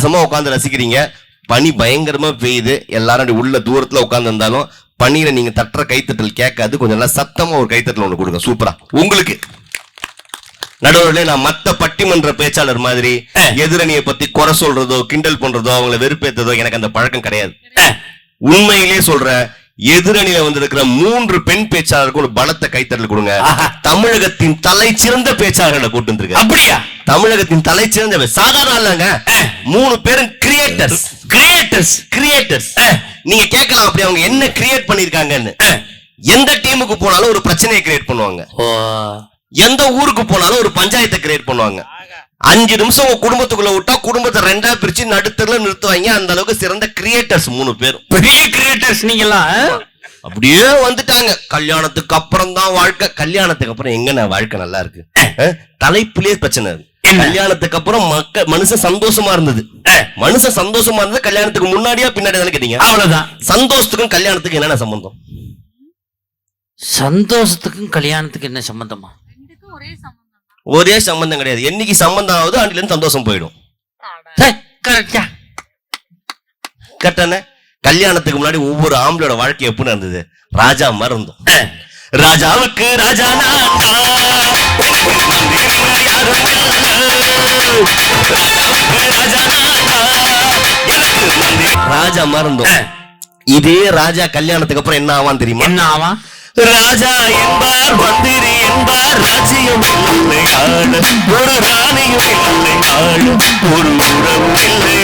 உல்லாசமா உட்காந்து ரசிக்கிறீங்க. பனி பயங்கரமா பெய்யுது. எல்லாரும் உள்ள தூரத்துல உட்கார்ந்து இருந்தாலும் பனியில நீங்க தட்டுற கைத்தட்டல் கேட்காது. கொஞ்சம் நல்லா சத்தமா ஒரு கைத்தட்டல் ஒண்ணு கொடுங்க. சூப்பரா. உங்களுக்கு. நடுவர்களே நான் மத்த பட்டிமன்ற பேச்சாளர் மாதிரி எதிரணியை பத்தி குறை சொல்றதோ கிண்டல் பண்றதோ அவங்கள வெறுப்பேத்ததோ எனக்கு அந்த பழக்கம் கிடையாது. உண்மையிலே சொல்றேன். எதிரணியில வந்திருக்கிற மூன்று பெண் பேச்சாளருக்கு ஒரு பலத்த கைத்தட்டல் கொடுங்க. தமிழகத்தின் தலை சிறந்த பேச்சாளர்களை கூட்டு வந்திருக்க அப்படியா? தமிழகத்தின் தலை சிறந்த சாதாரண இல்லங்க மூணு பேரும் கிரியேட்டர்ஸ் கிரியேட்டர்ஸ் கிரியேட்டர்ஸ் நீங்க கேட்கலாம் அப்படி அவங்க என்ன கிரியேட் பண்ணிருக்காங்கன்னு எந்த டீமுக்கு போனாலும் ஒரு பிரச்சனையை கிரியேட் பண்ணுவாங்க. எந்த ஊருக்கு போனாலும் ஒரு பஞ்சாயத்தை கிரியேட் பண்ணுவாங்க. அஞ்சு நிமிஷம் உங்க குடும்பத்துக்குள்ள விட்டா குடும்பத்தை ரெண்டா பிரிச்சு நடுத்தர்ல நிறுத்துவாங்க. அந்த அளவுக்கு சிறந்த கிரியேட்டர்ஸ் மூணு பேரும். பெரிய கிரியேட்டர்ஸ் ஆ? அப்படியே வந்துட்டாங்க. கல்யாணத்துக்கு அப்புறம் தான் வாழ்க்கை. கல்யாணத்துக்கு அப்புறம் எங்க வாழ்க்கை நல்லா இருக்கு? தலைப்புலயே பிரச்சனை? கல்யாணத்துக்கு அப்புறம் மக்க மனுஷன் சந்தோஷமா இருந்தது. மனுஷன் சந்தோஷமா இருந்தது கல்யாணத்துக்கு முன்னாடியா பின்னாடி தானே கேட்டீங்க? அவ்வளவுதான். சந்தோஷத்துக்கும் கல்யாணத்துக்கும் என்னென்ன சம்பந்தம்? சந்தோஷத்துக்கும் கல்யாணத்துக்கு என்ன சம்பந்தமா? ரெண்டுக்கும் ஒரே சம்பந்தம். ஒரே சம்பந்தம் கிடையாது. என்னைக்கு சம்பந்தம் ஆகுது அன்றில இருந்து சந்தோஷம் போயிடும். கரெக்டா கரெக்டானே? கல்யாணத்துக்கு முன்னாடி ஒவ்வொரு ஆம்பளோட வாழ்க்கை எப்படி இருந்தது? ராஜா மாதிரி இருந்தோம் ராஜாவுக்கு ராஜா ராஜா மாதிரி இருந்தோம் இதே ராஜா கல்யாணத்துக்கு அப்புறம் என்ன ஆவான் தெரியுமா? என்ன ஆவா ராஜா என்பார் மந்திரி என்பார் ராஜ்யம் இல்லை ஆள. ஒரு ராணியும் இல்லை ஆள. ஒரு உறவும் இல்லை.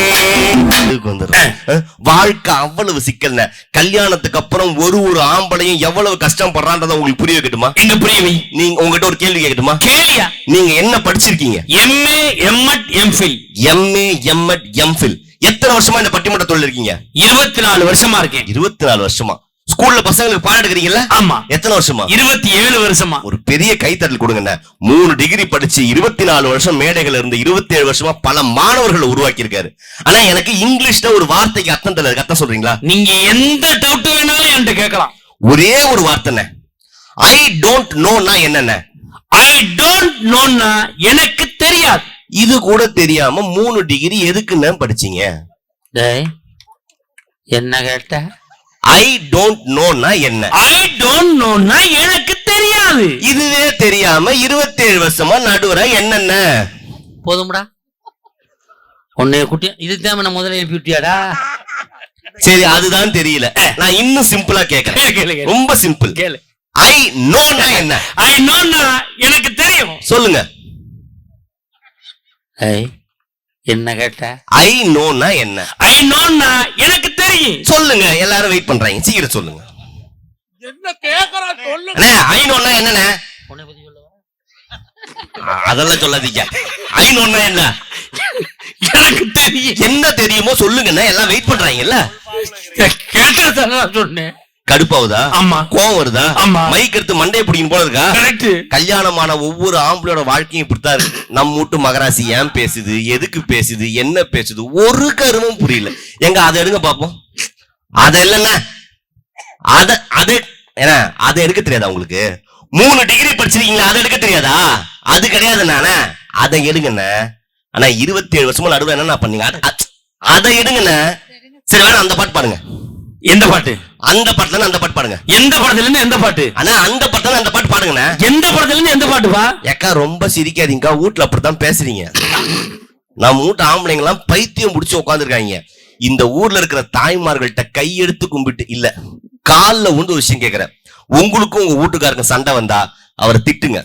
வாழ்க்கை அவ்வளவு சிக்கல்ன கல்யாணத்துக்கு அப்புறம் ஒரு ஒரு ஆம்பளையும் எவ்வளவு கஷ்டப்படுறான்றத உங்களுக்கு புரிய வைக்கட்டுமா? எங்க புரியவை நீங்க உங்ககிட்ட ஒரு கேள்வி கேட்கட்டுமா? கேளியா. நீங்க என்ன படிச்சிருக்கீங்க? MA MEd MPhil MA MEd MPhil எத்தனை வருஷமா இந்த பட்டிமன்ற தொழில் இருக்கீங்க? இருபத்தி நாலு வருஷமா இருக்கேன். இருபத்தி நாலு வருஷமா. ஸ்கூல்ல பசங்களுக்கு பாடம் எடுக்கிறீங்கல்ல ஆமா. எத்தனை வருஷமா? இருபத்தி ஏழு வருஷமா. ஒரு பெரிய கைத்தட்டல் கொடுங்க மூணு டிகிரி படிச்சு இருபத்தி நாலு வருஷம் மேடைகள் இருந்து இருபத்தி ஏழு வருஷமா பல மாணவர்களை உருவாக்கி இருக்காரு ஆனா எனக்கு இங்கிலீஷ்ல ஒரு வார்த்தைக்கு அர்த்தம் தெரியல. அர்த்தம் சொல்றீங்களா? நீங்க எந்த டவுட் வேணாலும் என்கிட்ட கேட்கலாம். ஒரே ஒரு வார்த்தை ஐ டோன்ட் நோனா என்னென்ன ஐ டோன்ட் நோன்னா எனக்கு தெரியாது. இது கூட தெரியாம மூணு டிகிரி எதுக்குன்னு படிச்சீங்க? என்ன கேட்ட? ஐ டோன்ட் நோனா என்ன? ஐ டோன்ட் நோன்னா எனக்கு தெரியாது. இதுவே தெரியாம இருபத்தேழு வருஷமா நடுவர என்னென்ன? போதும்டா. உன்னைய குட்டி இது தேவை முதல்ல எழுப்பி விட்டியாடா சரி அதுதான் தெரியல. நான் இன்னும் சிம்பிளா கேக்குறேன் கேளு. ரொம்ப சிம்பிள் கேளு. ஐ நோனா என்ன? ஐ நோன்னா எனக்கு தெரியும். சொல்லுங்க. ஏய் என்ன கேட்ட? ஐ நோனா என்ன? ஐ நோன்னா எனக்கு சொல்லுங்க. எல்லாரும் வெயிட் பண்றாங்க. சீக்கிரம் சொல்லுங்க. என்ன கேக்குறா? என்னண்ணே? அதெல்லாம் சொல்லாதீங்க. ஐ நோனா என்ன? எனக்கு தெரியும். என்ன தெரியுமோ சொல்லுங்கண்ணே. எல்லாம் வெயிட் பண்றாங்கல்ல? கேட்டதான சொன்னேன். கடுப்பாவுதா ஆமா. கோவம் வருதா? ஆமா. மைக் எடுத்து மண்டைய பிடிக்கும் போல இருக்கா? கரெக்ட் கல்யாணமான ஒவ்வொரு ஆம்பளையோட வாழ்க்கையும் இப்படித்தான் இருக்கு. நம்ம வீட்டு மகராசி ஏன் பேசுது? எதுக்கு பேசுது? என்ன பேசுது? ஒரு கருமும் புரியல. எங்க அதை எடுங்க பாப்போம் அத இல்லைன்னா அத அது ஏன்னா அதை எடுக்க தெரியாதா உங்களுக்கு? மூணு டிகிரி படிச்சிருக்கீங்களா அதை எடுக்க தெரியாதா? அது கிடையாது நானே. அதை எடுங்கண்ணே. ஆனா இருபத்தி ஏழு வருஷமா நடுவில் என்ன பண்ணீங்க? அத- எடுங்கண்ணே. சரி வேணா அந்த பாட்டு பாடுங்க. எந்த பாட்டு? அந்த இருந்து அந்த பாட்டு பாடுங்க. எந்த படத்துல இருந்து எந்த பாட்டு? ஆனா அந்த இருந்து அந்த பாட்டு பாடுங்கண்ணே. எந்த படத்துல இருந்து எந்த பாட்டு பா? ஏக்கா ரொம்ப சிரிக்காதீங்கக்கா. வீட்ல அப்படித்தான் பேசுறீங்க. நம்ம வீட்டு ஆம்பளைங்க எல்லாம் பைத்தியம் முடிச்சு உட்காந்துருக்காங்க இந்த ஊர்ல இருக்கிற தாய்மார்கள்ட்ட கையெடுத்து கும்பிட்டு இல்ல கால்ல உண்டு ஒரு விஷயம் கேக்குறேன். உங்களுக்கும் உங்க வீட்டுக்காரங்க சண்டை வந்தா அவரை திட்டுங்க.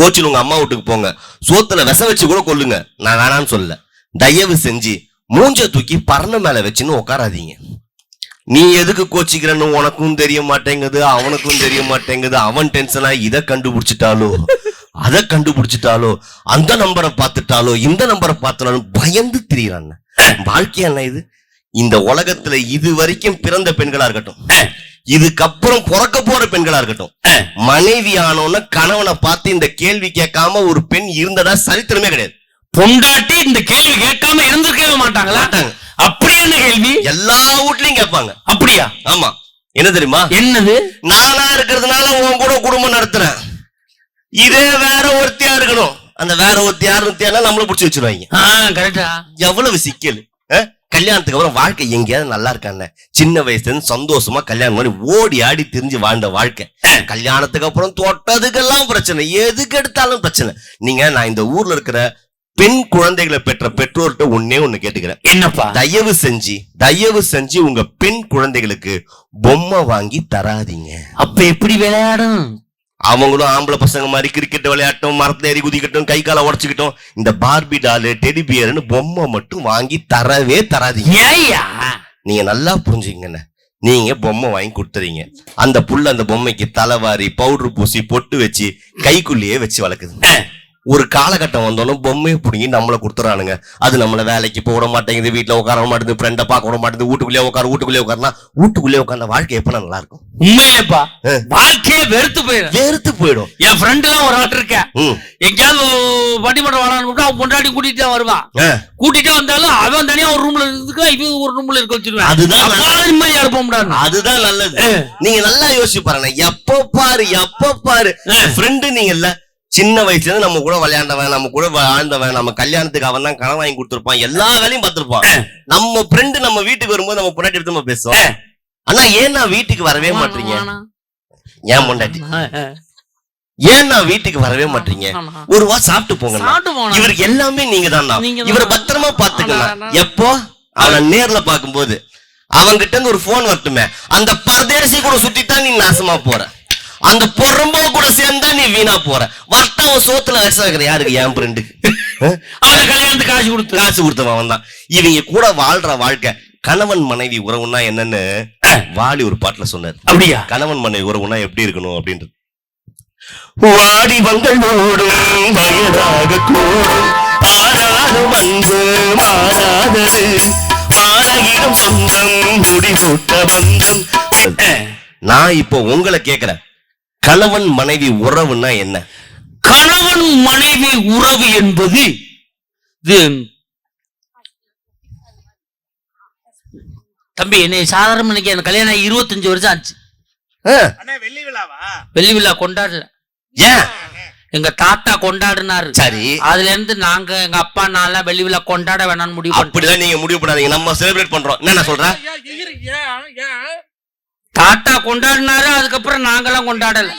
கோச்சில் உங்க அம்மா வீட்டுக்கு போங்க. சோத்துல விச வச்சு கூட கொல்லுங்க. நான் வேணான்னு சொல்லல. தயவு செஞ்சு மூஞ்ச தூக்கி பரண மேல வச்சுன்னு உட்காராதீங்க நீ எதுக்கு கோச்சிக்கிறன்னு உனக்கும் தெரிய மாட்டேங்குது அவனுக்கும் தெரிய மாட்டேங்குது. அவன் டென்ஷனா இதை கண்டுபிடிச்சிட்டாலோ? அதை கண்டுபிடிச்சிட்டாலோ அந்த நம்பரை பார்த்துட்டாலோ இந்த நம்பரை பார்த்தாலும் பயந்து திரியறான் வாழ்க்கை என்ன இது? இந்த உலகத்துல இது வரைக்கும் பிறந்த பெண்களா இருக்கட்டும். இதுக்கப்புறம் பிறக்க போற பெண்களா இருக்கட்டும். மனைவி ஆனோன்னு கணவனை பார்த்து இந்த கேள்வி கேட்காம ஒரு பெண் இருந்ததா சரித்திரமே கிடையாது. பொண்டாட்டி இந்த கேள்வி கேட்காம இருந்திருக்கவே மாட்டாங்களா? மாட்டாங்க. அப்படி என்ன கேள்வி? எல்லா வீட்லயும் கேட்பாங்க. அப்படியா? ஆமா. என்ன தெரியுமா? என்னது? நானா இருக்கிறதுனால உன் கூட குடும்பம் நடத்துறேன். இதே வேற ஒருத்தியா இருக்கணும். அந்த வேற ஒருத்தி தேனா நம்மள புடிச்சு வச்சிருவாங்க. கரெக்டா எவ்வளவு சிக்கல்? கல்யாணத்துக்கு அப்புறம் வாழ்க்கை எங்கேயாவது நல்லா இருக்காங்க சின்ன வயசுல இருந்து சந்தோஷமா கல்யாணம் பண்ணி ஓடி ஆடி திரிஞ்சு வாழ்ந்த வாழ்க்கை. கல்யாணத்துக்கு அப்புறம் தொட்டதுக்கெல்லாம் பிரச்சனை. எதுக்கு எடுத்தாலும் பிரச்சனை. நீங்க நான் இந்த ஊர்ல இருக்கிற பெண் குழந்தைகளை பெற்ற பெற்றோர்கிட்ட ஒன்னே ஒண்ணு கேட்டுக்கிறேன். என்னப்பா? தயவு செஞ்சு தயவு செஞ்சு உங்க பெண் குழந்தைகளுக்கு பொம்மை வாங்கி தராதீங்க. அப்ப எப்படி விளையாடும்? அவங்களும் ஆம்பளை பசங்க மாதிரி கிரிக்கெட் விளையாட்டும் மரத்துல ஏறி குதிக்கட்டும் கை காலை உடச்சுக்கிட்டும் இந்த பார்பி டாலு டெடி பியர்னு பொம்மை மட்டும் வாங்கி தரவே தராதீங்க. ஏய்யா! நீங்க நல்லா புரிஞ்சுக்கங்க நீங்க பொம்மை வாங்கி கொடுத்துறீங்க. அந்த புள்ள அந்த பொம்மைக்கு தலைவாரி பவுடர் பூசி பொட்டு வச்சு கைக்குள்ளேயே வச்சு வளர்க்குது. ஒரு காலகட்டம் வந்தோன்னு பொம்மையை பிடிங்கி நம்மள கொடுத்துறானுங்க. அது நம்மள வேலைக்கு போக விட மாட்டேங்குது வீட்டுல உட்கார மாட்டேங்குது ஃப்ரெண்டை பார்க்க விட மாட்டேங்குது வீட்டுக்குள்ளே உட்கார வீட்டுக்குள்ளே உட்காரனா வீட்டுக்குள்ளே உட்கார்ந்த வாழ்க்கை எப்ப நல்லா இருக்கும்? உண்மையிலேப்பா. ஆ. வாழ்க்கையே வெறுத்து போயிடும். வெறுத்து போயிடும். என் ஃப்ரெண்ட் எல்லாம் ஒரு ஆள் இருக்க ம். எங்கேயாவது பட்டிமன்றம் கூப்பிட்டா அவன் பொண்டாட்டி கூட்டிட்டு தான் வருவான். கூட்டிட்டு வந்தாலும் அவன் தனியா ஒரு ரூம்ல இருந்துக்கா இவன் ஒரு ரூம்ல இருக்க வச்சிருவேன். அதுதான் நிம்மதியா இருப்போம் அதுதான் நல்லது. நீங்க நல்லா யோசிச்சு பாருங்க. எப்ப பாரு எப்ப பாரு. ஃப்ரெண்டு நீங்கல்ல சின்ன வயசுல இருந்து நம்ம கூட விளையாண்டவன் நம்ம கூட வாழ்ந்தவன் நம்ம கல்யாணத்துக்கு அவன் தான் கடன் வாங்கி கொடுத்திருப்பான். எல்லா வேலையும் பார்த்திருப்பான். நம்ம ஃப்ரெண்டு நம்ம வீட்டுக்கு வரும்போது நம்ம பொண்டாட்டி எடுத்து நம்ம பேசுவோம். ஆனா ஏன் நான் வீட்டுக்கு வரவே மாட்டீங்க? ஏன் பொண்டாட்டி? ஏன் நான் வீட்டுக்கு வரவே மாட்டீங்க? ஒரு வா சாப்பிட்டு போங்க இவருக்கு எல்லாமே நீங்க தான். இவரை பத்திரமா பாத்துக்கலாம். எப்போ? அவனை நேர்ல பாக்கும்போது அவன்கிட்ட இருந்து ஒரு போன் வரட்டுமே. அந்த பரதேசி கூட சுத்தித்தான் நீ நாசமா போற. அந்த பொறம்போ கூட சேர்ந்தா நீ வீணா போற. வர்த்தா அவன் சோத்துல விஷம் வைக்கிற யாருக்கு? என் ஃப்ரெண்டுக்கு அவன் கல்யாணத்துக்கு காசு கொடுத்து. காசு கொடுத்தவன் அவன் தான் இவங்க கூட வாழ்ற வாழ்க்கை கணவன் மனைவி உறவுனா என்னன்னு வாலி ஒரு பாட்டுல சொன்னார். அப்படியா? கணவன் மனைவி உறவுனா எப்படி இருக்கணும் அப்படின்றது. வாடி வங்களோடும் வயதாக கூடும் ஆறாடும் அன்பு மாறாதது. ஆறாயிரம் சொந்தம் முடிசூட்ட பந்தம். நான் இப்போ உங்களை கேக்குறேன். கணவன் மனைவி உறவுன்னா என்ன? கணவன் மனைவி உறவு என்பது இது தம்பி என்னை சாதாரண மணிக்கு எனக்கு கல்யாணம் இருபத்தஞ்சு வருஷம் ஆச்சு. வெள்ளி விழாவா? வெள்ளி விழா கொண்டாடல. ஏன் எங்க தாத்தா கொண்டாடினாரு. சரி. அதுல இருந்து நாங்க எங்க அப்பா நான் வெள்ளி விழா கொண்டாட வேணாம்னு முடிவு அப்படிதான் நீங்க முடிவு பண்ணாதீங்க. நம்ம செலிப்ரேட் பண்றோம். என்ன நான் சொல்றேன் தாத்தா கொண்டாடினாரு? அதுக்கப்புறம் நாங்கெல்லாம் கொண்டாடல.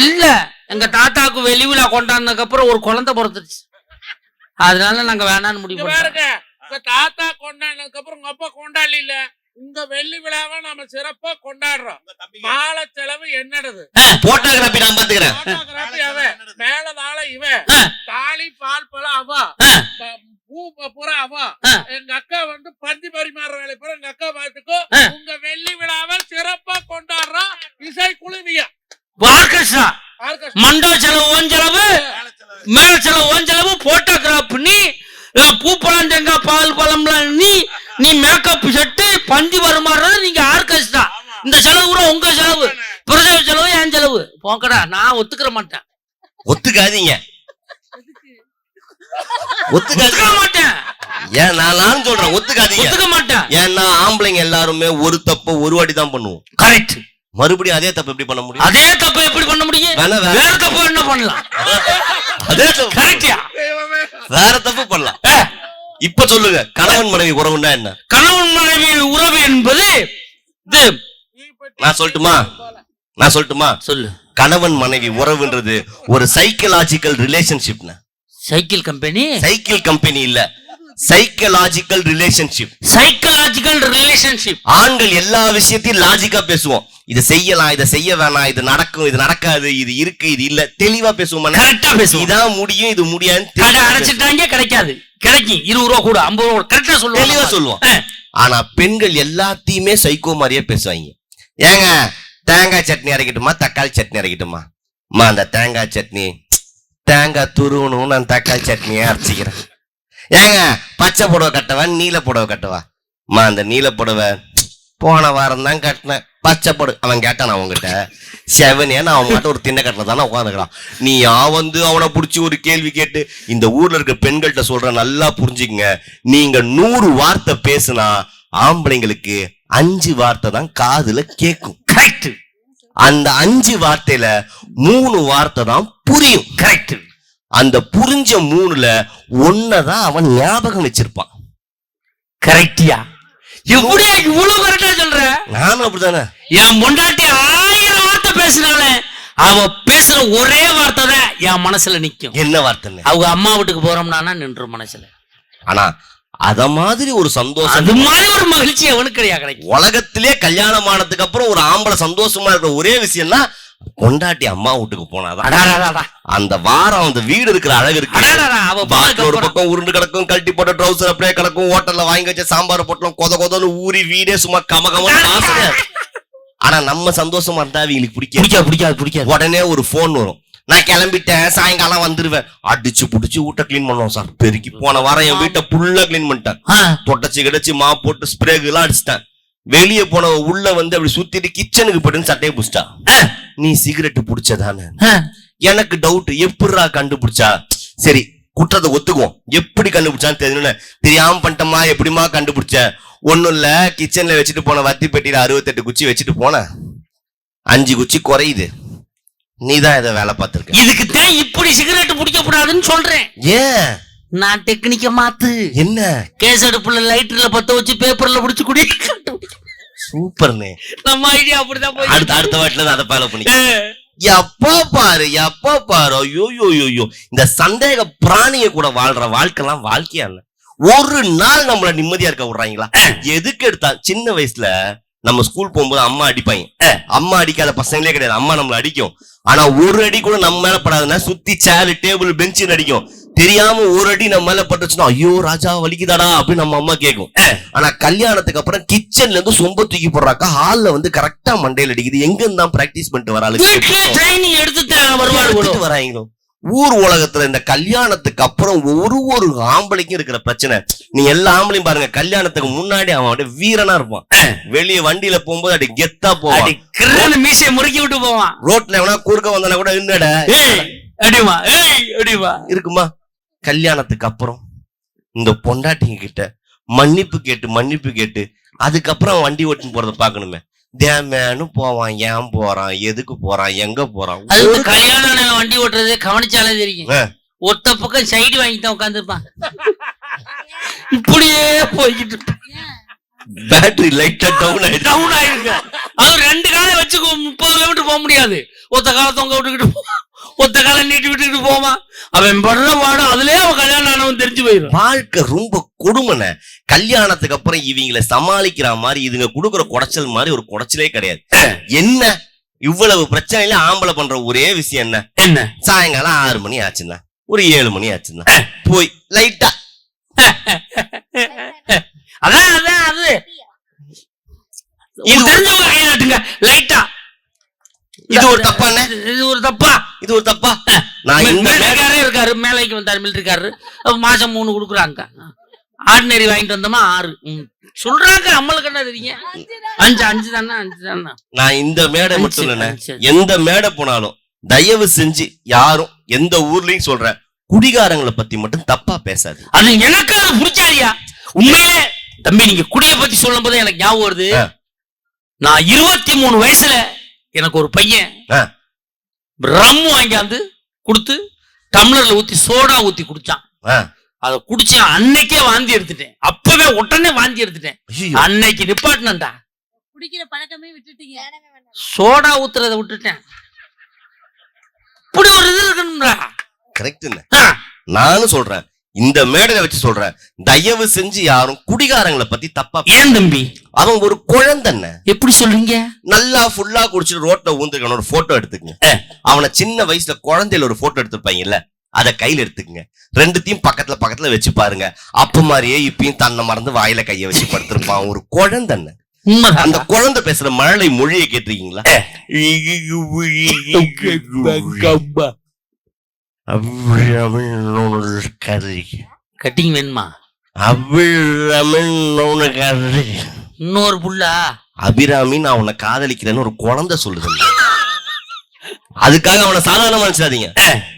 இல்ல எங்க தாத்தாக்கு வெளி விழா கொண்டாடினதுக்கு அப்புறம் ஒரு குழந்தை பிறந்துருச்சு. அதனால நாங்க வேணாம்னு முடிவு உங்க தாத்தா கொண்டாடினதுக்கு அப்புறம் உங்க அப்பா கொண்டாடல இல்ல உங்க வெள்ளி விழாவை நாம சிறப்பா கொண்டாடுறோம். மாலை செலவு என்னடுது? போட்டோகிராபி நான் பாத்துக்கிறேன் போட்டோகிராஃபி அவன். மேல தாள இவன். ஆ. தாலி பால் பழம் அவ. பூரா அவ. ஆ. எங்க அக்கா வந்து பந்தி பரிமாற வேலை பூரா எங்க அக்கா ஆ. உங்க வெள்ளி விழாவை சிறப்பா கொண்டாடுறோம் இசை குழுவியா. ஆர்கெஸ்ட்ரா மண்டப செலவு ஓன் செலவு மேல செலவு. ஓன் செலவு போட்டோகிராஃப் நீ அஹ், பூ பழம் தேங்காய் பால் பழம்லாம் நீ நீ மேக்கப் செட்டு பந்தி வருமாறுறது நீங்க ஆர்கெஸ்ட்ரா இந்த செலவு கூட உங்க செலவு. பிரசவ செலவு என் செலவு. போங்கடா நான் ஒத்துக்கிற மாட்டேன். ஒத்துக்காதீங்க. ஒத்துக்க மாட்டேன் ஏன் நான் சொல்றேன் ஒத்துக்காதீங்க. ஒத்துக்க மாட்டேன் ஏன்னா ஆம்பளைங்க எல்லாருமே ஒரு தப்பு ஒரு வாட்டி தான் பண்ணுவோம். கரெக்ட் மறுபடியும் அதே தப்பு எப்படி பண்ண முடியும்? அதே தப்பு எப்படி பண்ண முடியும்? வேற. தப்பு என்ன பண்ணலாம். அதே தப்பு. கரெக்டியா வேற தப்பு பண்ணலாம். இப்ப சொல்லுங்க கணவன் மனைவி உறவுன்னா என்ன? கணவன் மனைவி உறவு என்பது இது. நான் சொல்லட்டுமா? நான் சொல்லட்டுமா? சொல்லு. கணவன் மனைவி உறவுன்றது ஒரு சைக்கலாஜிக்கல் ரிலேஷன்ஷிப்னா சைக்கிள் கம்பெனி? சைக்கிள் கம்பெனி இல்ல. சைக்கலாஜிக்கல் ரிலேஷன்ஷிப் சைக்கலாஜிக்கல் ரிலேஷன்ஷிப் ஆண்கள் எல்லா விஷயத்தையும் லாஜிக்கா பேசுவோம். இதை செய்யலாம் இதை செய்ய வேணாம் இது நடக்கும் இது நடக்காது இது இருக்கு இது இல்ல. தெளிவா பேசுவோம் கரெக்டா பேசுவோம். இதான் முடியும் இது தெளிவா பேசுவோம். அடைச்சிட்டாங்க கிடைக்காது. கிடைக்கும் இருபது ரூபா கூட ஐம்பது ரூபா கரெக்டா தெளிவா சொல்லுவாங்க சொல்லுவோம். ஆனா பெண்கள் எல்லாத்தையுமே சைக்கோ மாதிரியே பேசுவாங்க. ஏங்க தேங்காய் சட்னி அரைக்கட்டுமா தக்காளி சட்னி அரைக்கட்டுமா? அம்மா அந்த தேங்காய் சட்னி தேங்காய் துருவணும் நான் தக்காளி சட்னியை அரைச்சிக்கிறேன். ஏங்க பச்சை புடவை கட்டவா நீல புடவை கட்டவா? அம்மா அந்த நீல புடவை போன வாரம் தான் கட்டினேன். பச்சை புடவை அவன் கேட்டான் அவங்ககிட்ட செவனே நான் அவன் மட்டும் ஒரு திண்ணை கட்டில தானே உட்காந்துக்கிறான் நீ அவன் வந்து அவனை பிடிச்சி ஒரு கேள்வி கேட்டு இந்த ஊர்ல இருக்க பெண்கள்கிட்ட சொல்ற நல்லா புரிஞ்சுக்குங்க. நீங்க நூறு வார்த்தை பேசுனா ஆம்பளைங்களுக்கு அஞ்சு வார்த்தை தான் காதுல கேட்கும். கரெக்ட் அந்த அஞ்சு வார்த்தையில மூணு வார்த்தை தான் புரியும். கரெக்ட் அந்த புரிஞ்ச மூணுல ஒன்னதான் அவன் ஞாபகம் வச்சிருப்பான். கரெக்டியா எப்படியா இவ்வளவு கரெக்டா சொல்ற? நானும் அப்படிதானே என் பொண்டாட்டி ஆயிரம் வார்த்தை பேசினாலே அவ பேசுற ஒரே வார்த்தை தான் என் மனசுல நிக்கும். என்ன வார்த்தைன்னு? அவங்க அம்மா வீட்டுக்கு போறோம்னா நின்று மனசுல. ஆனா அத மாதிரி ஒரு சந்தோஷம் அது மாதிரி ஒரு மகிழ்ச்சி அவனுக்கு கிடையாது உலகத்திலே கல்யாணம் ஆனதுக்கு அப்புறம் ஒரு ஆம்பளை சந்தோஷமா இருக்கிற ஒரே விஷயம்னா கொண்டாட்டி அம்மா வீட்டுக்கு போனாதான். அந்த வாரம் அந்த வீடு இருக்கிற அழகு இருக்கு. ஒரு பக்கம் உருண்டு கிடக்கும் கழட்டி போட்ட ட்ரௌசர் அப்படியே கிடக்கும் ஹோட்டல்ல வாங்கி வச்ச சாம்பார் போட்டோம் கொத கொதன்னு ஊறி வீடே சும்மா கம கமன்னு வாசனை. ஆனா நம்ம சந்தோஷமா இருந்தா அவங்களுக்கு பிடிக்காது. பிடிக்காது பிடிக்காது உடனே ஒரு போன் வரும். நான் கிளம்பிட்டேன் சாயங்காலம் வந்துருவேன். அடிச்சு புடிச்சு வீட்டை க்ளீன் பண்ணுவோம் சார். பெருக்கி போன வாரம் என் வீட்டை ஃபுல்லா க்ளீன் பண்ணிட்டேன். ஆ, தொடச்சு கிடச்சு மா போட்டு ஸ்ப்ரேக்கு எல்லாம் அடிச்சிட்டேன். வெளியே போன உள்ள வந்து அப்படி சுத்திட்டு கிச்சனுக்கு போயிட்டு சட்டையை புடிச்சிட்டா. நீ சிகரெட் புடிச்சதானே. எனக்கு டவுட் எப்படிடா கண்டுபிடிச்சா? சரி குற்றத்தை ஒத்துக்குவோம். எப்படி கண்டுபிடிச்சான்னு தெரியல தெரியாம பண்ணிட்டமா எப்படிமா கண்டுபிடிச்ச? ஒண்ணும் இல்ல கிச்சன்ல வச்சுட்டு போன வத்தி பெட்டியில அறுபத்தெட்டு குச்சி வச்சுட்டு போன அஞ்சு குச்சி குறையுது. நீதான் இதை வேலை பார்த்திருக்க. இதுக்கு தான் இப்படி சிகரெட் பிடிக்க கூடாதுன்னு சொல்றேன். ஏன்? நான் டெக்னிக்க மாத்து. என்ன? கேஸ் அடுப்புல லைட்டர்ல பத்த வச்சு பேப்பர்ல பிடிச்சு குடி. சூப்பர்னே. நம்ம ஐடியா அப்படிதான் போய் அடுத்த அடுத்த வாட்டில அதை ஃபாலோ பண்ணி எப்பா பாரு எப்பா பாரு ஐயோ யோ யோ யோ இந்த சந்தேக பிராணிய கூட வாழ்ற வாழ்க்கைலாம் வாழ்க்கையா இல்ல. ஒரு நாள் நம்மள நிம்மதியா இருக்க விடுறாங்களா? எதுக்கு எடுத்தா சின்ன வயசுல நம்ம ஸ்கூல் போகும்போது அம்மா அடிப்பாங்க. அம்மா அடிக்காத பசங்களே கிடையாது. அம்மா நம்மள அடிக்கும். ஆனா ஒரு அடி கூட நம்ம மேல படாதுன்னா சுத்தி சேர் டேபிள் பெஞ்சு அடிக்கும். தெரியாம ஒரு அடி நம்ம மேல பட்டுச்சுன்னா ஐயோ ராஜா வலிக்குதாடா அப்படின்னு நம்ம அம்மா கேட்கும். ஆனா கல்யாணத்துக்கு அப்புறம் கிச்சன்ல இருந்து சொம்ப தூக்கி போடுறாக்கா ஹால்ல வந்து கரெக்டா மண்டையில அடிக்குது. எங்க இருந்தா பிராக்டிஸ் பண்ணிட்டு வருவாடு எடுத்துட்டு வராங்களோ ஊர் உலகத்துல இந்த கல்யாணத்துக்கு அப்புறம் ஒரு ஒரு ஆம்பளைக்கும் இருக்கிற பிரச்சனை. நீ எல்லா ஆம்பளையும் பாருங்க கல்யாணத்துக்கு முன்னாடி அவன் அப்படியே வீரனா இருப்பான். வெளியே வண்டியில போகும்போது அப்படி கெத்தா போவான். மீசையை முறுக்கி விட்டு போவான். ரோட்ல எவனா குறுக்க வந்தானா கூட என்னடா? அடிமா அடிமா இருக்குமா? கல்யாணத்துக்கு அப்புறம் இந்த பொண்டாட்டிங்க கிட்ட மன்னிப்பு கேட்டு மன்னிப்பு கேட்டு அதுக்கப்புறம் வண்டி ஓட்டின்னு போறத பாக்கணுமே தேமேனு போவான். ஏன் போறான்? எதுக்கு போறான்? எங்க போறான்? அது இந்த கல்யாண ஆன வண்டி ஓட்டுறது கவனிச்சாலே தெரியும். ஒத்த பக்கம் சைடு வாங்கி தான் உட்காந்துருப்பான் இப்படியே போய்கிட்டு. பேட்டரி லைட்டா டவுன் ஆயிடுச்சு. டவுன் ஆயிருக்கு அவர் ரெண்டு காலை வச்சு முப்பது கிலோமீட்டர் போக முடியாது. ஒத்த காலை தொங்க விட்டுக்கிட்டு ஒத்த காலை நீட்டி விட்டுக்கிட்டு போவான். அவன் படுற பாடம் அதுலயே அவன் கல்யாணம் ஆனவன் தெரிஞ்சு போயிடும் வாழ்க்கை ரொம்ப கொடுமைன கல்யாணத்துக்கு அப்புறம் இவங்களை சமாளிக்கிற மாதிரி இதுங்க கொடுக்குற குடைச்சல் மாதிரி ஒரு குடைச்சலே கிடையாது. என்ன? இவ்வளவு பிரச்சனையில ஆம்பளை பண்ற ஒரே விஷயம் என்ன? என்ன? சாயங்காலம் ஆறு மணி ஆச்சுன்னா ஒரு ஏழு மணி ஆச்சுன்னா போய் லைட்டா. அதான் அதான் அது. தெரிஞ்சவங்க கையை நட்டுங்க லைட்டா. இது ஒரு தப்பாண்ணே. இது ஒரு தப்பா? இது ஒரு தப்பா? நான் மிலிட்டரிக்காரே இருக்காரு மேலைக்கு வந்தாரு மிலிட்டரிக்காரரு மாசம் மூணு கொடுக்குறாங்க. ஆர்டினரி வாங்கிட்டு வந்தோமா ஆறு. சொல்றாங்க நம்மளுக்கு என்ன தெரியும் அஞ்சு அஞ்சு தானே அஞ்சு தானே. நான் இந்த மேடை மட்டும் இல்லைண்ணே. எந்த மேடை போனாலும் தயவு செஞ்சு யாரும் எந்த ஊர்லயும் சொல்றேன் குடிகாரங்களை பத்தி மட்டும் தப்பா பேசாது. அது எனக்கு அது பிடிச்சாதியா உண்மையிலே தம்பி நீங்க குடிய பத்தி சொல்லும் போது எனக்கு ஞாபகம் வருது. நான் இருபத்தி மூணு வயசுல எனக்கு ஒரு பையன். ரம் வாங்கியாந்து கொடுத்து டம்ளர்ல ஊத்தி சோடா ஊத்தி குடிச்சான். அதை குடிச்சு அன்னைக்கே வாந்தி எடுத்துட்டேன். அப்பவே உடனே வாந்தி எடுத்துட்டேன். அன்னைக்கு நிப்பாட்டினண்டா குடிக்கிற பழக்கமே விட்டுட்டீங்க. சோடா ஊத்துறத விட்டுட்டேன். இப்படி ஒரு இது இருக்கணும்டா கரெக்ட் ஆ. நானும் சொல்றேன். இந்த மேடையில வச்சு சொல்றேன் தயவு செஞ்சு யாரும் குடிகாரங்களை பத்தி தப்பா ஏன் தம்பி? அவன் ஒரு குழந்தைன்ன. எப்படி சொல்றீங்க? நல்லா ஃபுல்லா குடிச்சிட்டு ரோட்ல ஊந்துக்கணும் ஒரு போட்டோ எடுத்துக்கங்க. அவனை சின்ன வயசுல குழந்தையில ஒரு போட்டோ எடுத்திருப்பாங்கல்ல அத கையில எடுத்துக்கங்க. ரெண்டுத்தையும் பக்கத்துல பக்கத்துல வச்சு பாருங்க. அப்ப மாதிரியே இப்பயும் தன்னை மறந்து வாயில கைய வச்சு படுத்திருப்பான். ஒரு குழந்தைன்ன. அந்த குழந்தை பேசுற மழலை மொழியை கேட்டிருக்கீங்களா? கறி கட்டிங் வேணுமா? அபிராமின்னு கறி இன்னொரு புள்ளா அபிராமி நான் உன்னை காதலிக்கிறேன்னு ஒரு குழந்தை சொல்லுது அதுக்காக அவனை சாதாரண மனுஷாதீங்க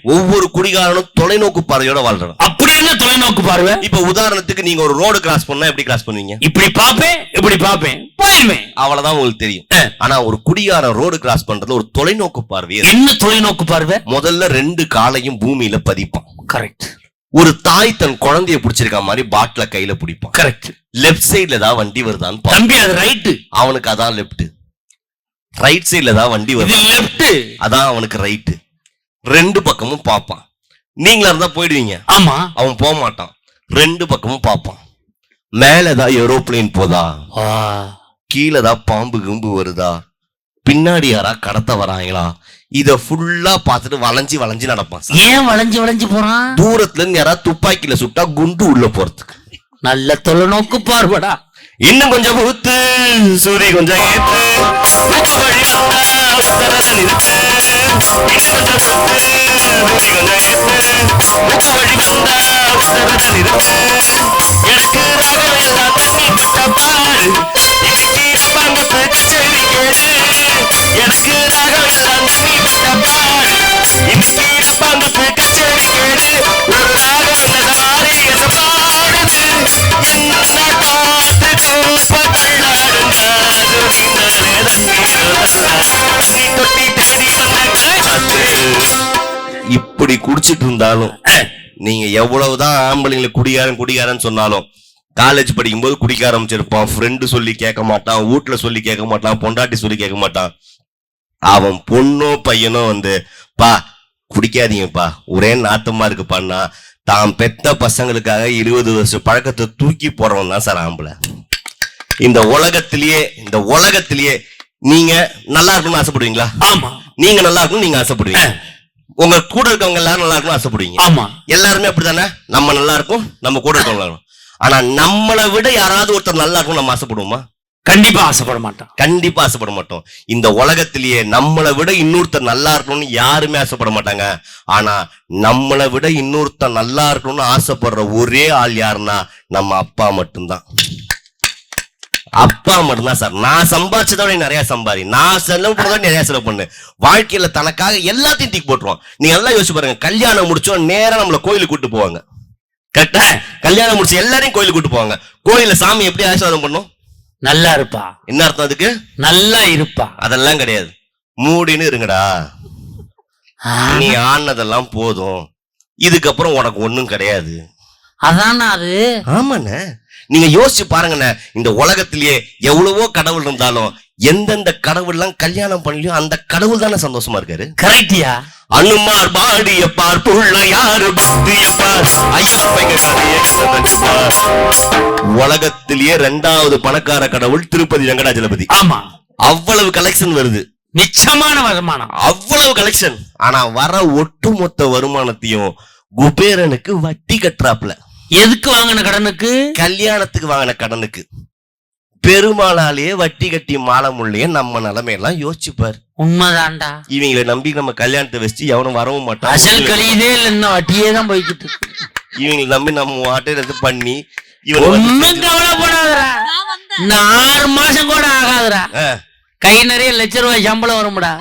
ஒவ்வொரு குடிகாரனும் தொலைநோக்கு பார்வையோட வாழ்றான். என்ன தொலைநோக்கு பார்வை? இப்ப உதாரணத்துக்கு நீங்க ஒரு ரோடு கிராஸ் பண்ணா எப்படி கிராஸ் பண்ணுவீங்க? இப்படி பாப்பேன் இப்படி பாப்பேன் போயிருவேன். அவ்வளவுதான் உங்களுக்கு தெரியும். ஆனா ஒரு குடிகாரன் ரோடு கிராஸ் பண்றதுல ஒரு தொலைநோக்கு பார்வை. என்ன தொலைநோக்கு பார்வை? முதல்ல ரெண்டு காலையும் பூமியில பதிப்பான். கரெக்ட் ஒரு தாய் தன் குழந்தைய பிடிச்சிருக்க மாதிரி பாட்டில கையில பிடிப்பான். கரெக்ட் லெஃப்ட் சைடுல ஏதாவது வண்டி வருதான்னு. தம்பி அது ரைட்டு அவனுக்கு அதான் லெஃப்ட் ரைட் சைடுல ஏதாவது வண்டி வருதா? லெஃப்ட் அதான் அவனுக்கு ரைட்டு ரெண்டு பக்கமும் பார்ப்பான் நீங்களா இருந்தா போயிடுவீங்க. ஆமா. அவன் போக மாட்டான் ரெண்டு பக்கமும் பார்ப்பான். மேல ஏதாவது ஏரோப்ளேன் போதா? ஆ, கீழே ஏதாவது பாம்பு கிம்பு வருதா? பின்னாடி யாரா கடத்த வராங்களா? இத ஃபுல்லா பார்த்துட்டு வளைஞ்சு வளைஞ்சு நடப்பான். ஏன் வளைஞ்சு வளைஞ்சு போறான்? தூரத்துல இருந்து யாராவது துப்பாக்கில சுட்டா குண்டு உள்ள போறதுக்கு. நல்ல தொலைநோக்கு பார்வடா. இன்னும் கொஞ்சம் ஊத்து சூரிய கொஞ்சம் ஏத்து. எனக்கு ராகம் எல்லாம் தண்ணி பட்ட பாரு. இன்னைக்கு ரப்பாங்கத்து இப்படி குடிச்சிட்டு இருந்தாலும் நீங்க எவ்வளவுதான் ஆம்பளைங்களை குடிகாரன் குடிகாரன் சொன்னாலும் காலேஜ் படிக்கும்போது குடிக்க ஆரம்பிச்சிருப்பான். ஃப்ரெண்டு சொல்லி கேட்க மாட்டான் வீட்டுல சொல்லி கேட்க மாட்டான் பொண்டாட்டி சொல்லி கேட்க மாட்டான். அவன் பொண்ணோ பையனோ வந்து பா குடிக்காதீங்கப்பா. ஒரே நாத்தமா இருக்குப்பான்னா தான் பெத்த பசங்களுக்காக இருபது வருஷம் பழக்கத்தை தூக்கி போறவன் தான் சார் ஆம்பளை. இந்த உலகத்திலேயே இந்த உலகத்திலேயே நீங்க நல்லா இருக்கணும்னு ஆசைப்படுவீங்களா? ஆமா. நீங்க நல்லா இருக்கணும் நீங்க ஆசைப்படுவீங்க. உங்க கூட இருக்கவங்க எல்லாரும் நல்லா இருக்கணும் ஆசைப்படுவீங்க. ஆமா. எல்லாருமே அப்படித்தானே? நம்ம நல்லா இருக்கும் நம்ம கூட இருக்கவங்க நல்லா இருக்கும். ஆனா நம்மளை விட யாராவது ஒருத்தர் நல்லா இருக்கும் நம்ம ஆசைப்படுவோமா? கண்டிப்பா ஆசைப்பட மாட்டான் கண்டிப்பா ஆசைப்பட மாட்டோம். இந்த உலகத்திலேயே நம்மளை விட இன்னொருத்தர் நல்லா இருக்கணும்னு யாருமே ஆசைப்பட மாட்டாங்க. ஆனா நம்மளை விட இன்னொருத்தர் நல்லா இருக்கணும்னு ஆசைப்படுற ஒரே ஆள் யாருன்னா நம்ம அப்பா மட்டும்தான். அப்பா மட்டும்தான் சார். நான் சம்பாதிச்சதை விட நீ நிறைய சம்பாதி. நான் செலவு பண்ணதை நிறைய செலவு பண்ணு. வாழ்க்கையில தனக்காக எல்லாத்தையும் தூக்கி போட்டுருவான். நீங்க நல்லா யோசிச்சு பாருங்க. கல்யாணம் முடிச்சோம் நேரா நம்மள கோயிலுக்கு கூட்டு போவாங்க. கரெக்டா? கல்யாணம் முடிச்சு எல்லாரையும் கோயிலுக்கு கூட்டு போவாங்க. கோயில்ல சாமி எப்படி ஆசீர்வாதம் பண்ணும்? நல்லா இருப்பா. என்ன அர்த்தம் அதுக்கு? நல்லா இருப்பா. அதெல்லாம் கிடையாது. மூடின்னு இருங்கடா. நீ ஆனதெல்லாம் போதும். இதுக்கப்புறம் உனக்கு ஒண்ணும் கிடையாது. அதானா அது? ஆமாண்ணே. நீங்க யோசிச்சு பாருங்கண்ணே இந்த உலகத்திலேயே எவ்வளவோ கடவுள் இருந்தாலும் எந்தெந்த கடவுள்லாம் கல்யாணம் பண்ணலையோ அந்த கடவுள் தானே சந்தோஷமா இருக்காரு? கரெக்டியா அனுமார் பாடிய பார் புள்ள யாரு பக்திய பார். உலகத்திலேயே ரெண்டாவது பணக்கார கடவுள் திருப்பதி வெங்கடாஜலபதி. ஆமா. அவ்வளவு கலெக்ஷன் வருது. நிச்சயமான வருமானம். அவ்வளவு கலெக்ஷன் ஆனா வர ஒட்டுமொத்த வருமானத்தையும் குபேரனுக்கு வட்டி கட்டுறாப்ல எதுக்கு வாங்கின கடனுக்கு? கல்யாணத்துக்கு வாங்கின கடனுக்கு. பெருமாளாலேயே வட்டி கட்டி மாலை முள்ளையே நம்ம நிலைமையெல்லாம் யோசிச்சுப்பார். உண்மைதான்டா. இவங்களை நம்பி நம்ம கல்யாணத்தை வச்சு எவனும் வரவும் மாட்டான். அசல் கழியுதே இல்ல இன்னும் வட்டியே தான் போய்கிட்டு இவங்களை நம்பி நம்ம வாட்டை இது பண்ணி ஒண்ணும் கவலைப்படாதடா. இன்னும் ஆறு மாசம் கூட ஆகாதுடா. கை நிறைய லட்ச ரூபாய் சம்பளம் வரும்டா.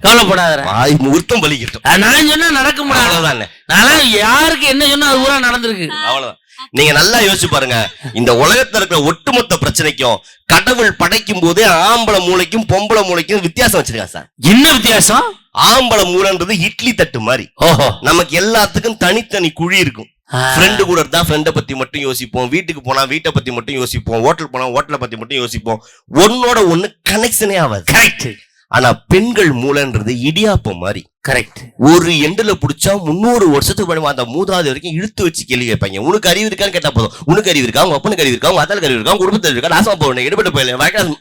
கவலைப்படாதடா. வாய் முகூர்த்தம் பலிக்கட்டும். அது நான் சொன்னா நடக்கும்டா. அவ்வளவுதானே. நான் யாருக்கு என்ன சொன்னா அது பூரா நடந்திருக்கு. அவ்வளவுதான். நீங்க நல்லா யோசிச்சு பாருங்க. இந்த உலகத்துல இருக்கிற ஒட்டுமொத்த பிரச்சனைக்கும் கடவுள் படைக்கும் போதே ஆம்பளை மூளைக்கும் பொம்பளை மூளைக்கும் வித்தியாசம் வச்சிருக்கான் சார். என்ன வித்தியாசம்? ஆம்பளை மூளைன்றது இட்லி தட்டு மாதிரி. ஓஹோ. நமக்கு எல்லாத்துக்கும் தனித்தனி குழி இருக்கும். ஃப்ரெண்டு கூட இருந்தா ஃப்ரெண்டை பத்தி மட்டும் யோசிப்போம். வீட்டுக்கு போனா வீட்டை பத்தி மட்டும் யோசிப்போம். ஹோட்டல் போனா ஹோட்டலை பத்தி மட்டும் யோசிப்போம். ஒன்னோட ஒண்ணு கனெக்ஷனே ஆகாது. கரெக்ட் ஆனா பெண்கள் மூளைன்றது இடியாப்பம் மாதிரி. கரெக்ட் ஒரு எண்டுல புடிச்சா முன்னூறு வருஷத்துக்கு அந்த மூதாது வரைக்கும் இழுத்து வச்சு கேள்வி கேட்பாங்க. உனக்கு அறிவு இருக்கான்னு கேட்டா போதும். உனக்கு அறிவு இருக்கா? உங்க அப்பனுக்கு அறிவு இருக்கா? உங்க அத்தாளுக்கு அறிவு இருக்கா? உங்க குடும்பத்தில் இருக்கா? நாசமா போவேன் எடுபட்டு வழக்காது.